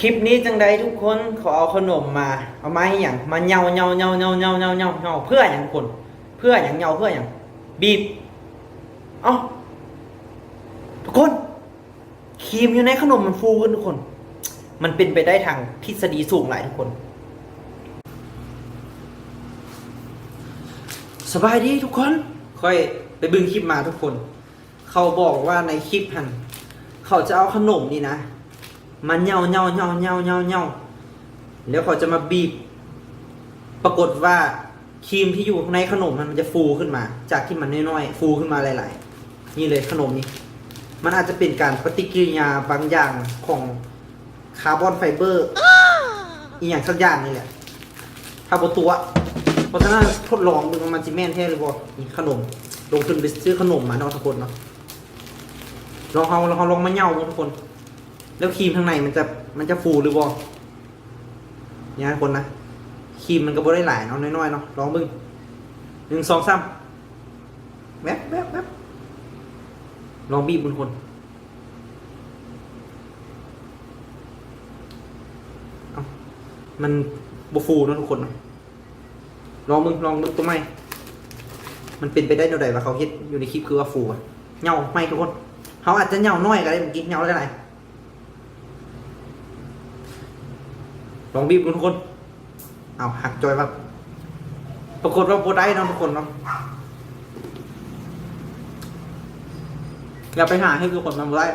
คลิปนี้จังใดทุกคนขอเอาขนมมา เอามาให้อย่างมาเงาเงาเงาเงาเงาเงาเงาเงาเพื่ออย่างคนเพื่ออย่างเงาเพื่ออย่างบีบเอ้าทุกคนครีมอยู่ในขนมมันฟูขึ้นทุกคน มันเป็นไปได้ทางทฤษฎีสูงหลายทุกคน สบายดีทุกคน ค่อยไปบึงคลิปมาทุกคน เขาบอกว่าในคลิปหันเขาจะเอาขนมนี่นะ มันเงาเงาเงาเงาเงาเงาแล้วเขาจะมาบีบ ปรากฏว่าครีมที่อยู่ในขนมมันจะฟูขึ้นมา จากที่มันน้อยๆฟูขึ้นมาหลายๆ นี่เลยขนมนี้ มันอาจจะเป็นการปฏิกิริยาบางอย่างของคาร์บอนไฟเบอร์อีกอย่างสักอย่างนี่แหละถ้าบตัวเพราะฉะนั้นทดลองดูมันจิแม่นแท้หรือเปล่นี่ขนม ลงทุนไปซื้อขนมมาเนาะทุกคนเนาะลองเอาลองเอาลองมาเหย่าดูทุกคน แล้วครีมข้างในมันจะมันจะฟูหรือบ่เนี่ยคนนะครีมมันก็บ่ได้หลายเนาะน้อยๆเนาะลองเบึ้งหนึ่งสองสามแวบแวบแวบลองบีบบนคนมันบฟูเนาะทุกคน ลองมึงลองมึงตัวไม่ มันเป็นไปได้เท่าใดว่าเขาคิดอยู่ในคลิปคือว่าฟูอะเหย่าไม่ทุกคน เขาอาจจะเหย่าน้อยก็ได้เมื่อกี้เหย่าได้ไหน ลองบีบดูทุกคน เอาหักจอยแบบปรากฏว่าโปรได้เนาะทุกคนเนาะอย่าไปหาให้ทุกคนมันบ่ได้